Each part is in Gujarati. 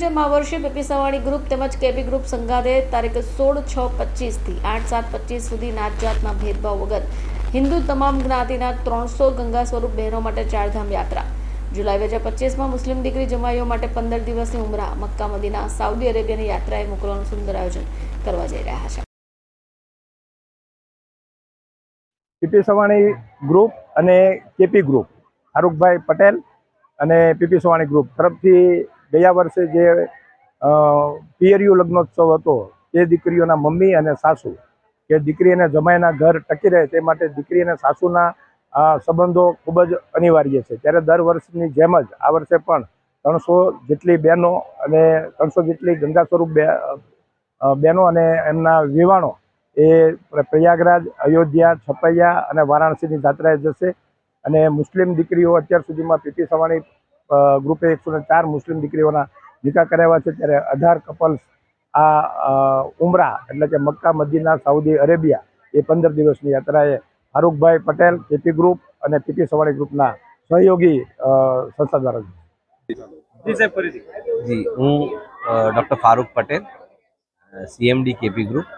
જેમ વર્ષે પીપી સવાણી ગ્રુપ તેમજ કેબી ગ્રુપ સંઘાદે તારીખ સોળ છ પચીસથી આઠ સાત પચીસ સુધી નાત જાતના ભેદભાવ વગર હિન્દુ તમામ જ્ઞાતિના ત્રણસો ગંગા સ્વરૂપ બહેનો માટે ચારધામ યાત્રા. જુલાઈ બે હજાર પચીસમાં મુસ્લિમ દીકરી જમાઈઓ માટે પંદર દિવસની ઉમરા. મક્કા મદીના સાઉદી અરેબિયાની યાત્રાએ મોકલવાનું સુંદર આયોજન કરવા જઈ રહ્યા છે. પીપી સવાણી ગ્રુપ અને કેપી ગ્રુપ. ફારૂકભાઈ પટેલ અને પીપી સવાણી ગ્રુપ. તરફથી ગયા વર્ષે જે પિયરિયું લગ્નોત્સવ હતો, તે દીકરીઓના મમ્મી અને સાસુ, કે દીકરી અને જમાઈના ઘર ટકી રહે તે માટે દીકરી અને સાસુના સંબંધો ખૂબ જ અનિવાર્ય છે. ત્યારે દર વર્ષની જેમ જ આ વર્ષે પણ ત્રણસો જેટલી બહેનો અને ત્રણસો જેટલી ગંગા સ્વરૂપ બહેનો અને એમના વિવાણો એ પ્રયાગરાજ, અયોધ્યા, છપૈયા અને વારાણસીની જાત્રાએ જશે. અને મુસ્લિમ દીકરીઓ અત્યાર સુધીમાં પીપી સવાણી ગ્રુપે એકસો ચાર મુસ્લિમ દીકરીઓના નિકાહ કરાવ્યા છે ત્યારે અઢાર કપલ્સ આ ઉમરા એટલે કે મક્કા મદીના સાઉદી અરેબિયા એ પંદર દિવસની યાત્રાએ ફારૂકભાઈ પટેલ કેપી ગ્રુપ અને પીપી સવાણી ગ્રુપના સહયોગી સંસ્થા દ્વારા જી હું doctor Farooq Patel C M D K P group.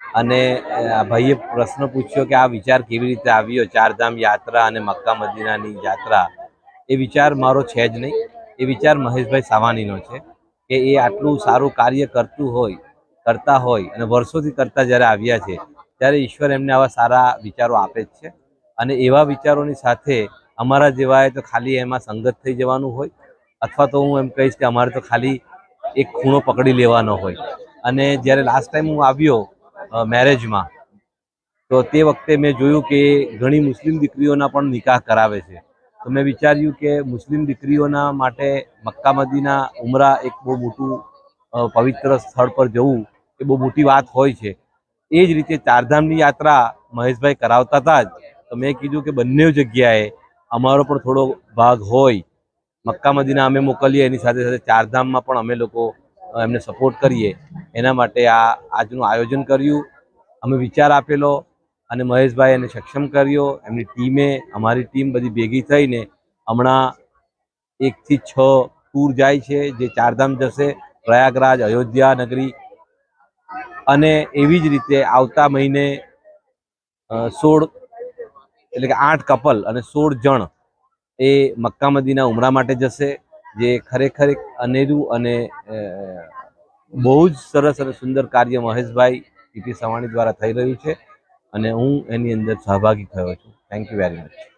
અને આ ભાઈએ પ્રશ્ન પૂછ્યો કે આ વિચાર કેવી રીતે આવ્યો? ચારધામ યાત્રા અને મક્કા મદીનાની યાત્રા એ વિચાર મારો છે જ નહીં. એ વિચાર મહેશભાઈ સાવાનીનો છે કે એ આટલું સારું કાર્ય કરતું હોય, કરતા હોય અને વર્ષોથી કરતા જ્યારે આવ્યા છે, ત્યારે ઈશ્વર એમને આવા સારા વિચારો આપે જ છે. અને એવા વિચારોની સાથે અમારા જેવાએ તો ખાલી એમાં સંગત થઈ જવાનું હોય, અથવા તો હું એમ કહીશ કે અમારે તો ખાલી એક ખૂણો પકડી લેવાનો હોય. અને જ્યારે લાસ્ટ ટાઈમ હું આવ્યો મેરેજમાં તો તે વખતે મેં જોયું કે ઘણી મુસ્લિમ દીકરીઓના પણ નિકાહ કરાવે છે. તો મેં વિચાર્યું કે મુસ્લિમ દીકરીઓના માટે મક્કા મદીના ઉમરા એક બહુ મોટું પવિત્ર સ્થળ પર જવું એ બહુ મોટી વાત હોય છે. એ જ રીતે ચારધામની યાત્રા મહેશભાઈ કરાવતા હતા જ. તો મેં કીધું કે બંને જગ્યાએ અમારો પણ થોડો ભાગ હોય. મક્કા મદીના અમે મોકલીએ, એની સાથે સાથે ચારધામમાં પણ અમે લોકો એમને સપોર્ટ કરીએ. એના માટે આ આજનું આયોજન કર્યું. અમે વિચાર આપેલો અને મહેશભાઈ એને સક્ષમ કર્યો. એમની ટીમે, અમારી ટીમ બધી ભેગી થઈને હમણાં એકથી છ ટૂર જાય છે, જે ચારધામ જશે, પ્રયાગરાજ, અયોધ્યા નગરી. અને એવી જ રીતે આવતા મહિને સોળ એટલે કે આઠ કપલ અને સોળ જણ એ મક્કા મદીના ઉમરા માટે જશે, જે ખરેખર એક અનેરું અને બહુ જ સરસ અને સુંદર કાર્ય મહેશભાઈ પીટી સવાણી દ્વારા થઈ રહ્યું છે. અને હું એની અંદર સહભાગી થયો છું. Thank you very much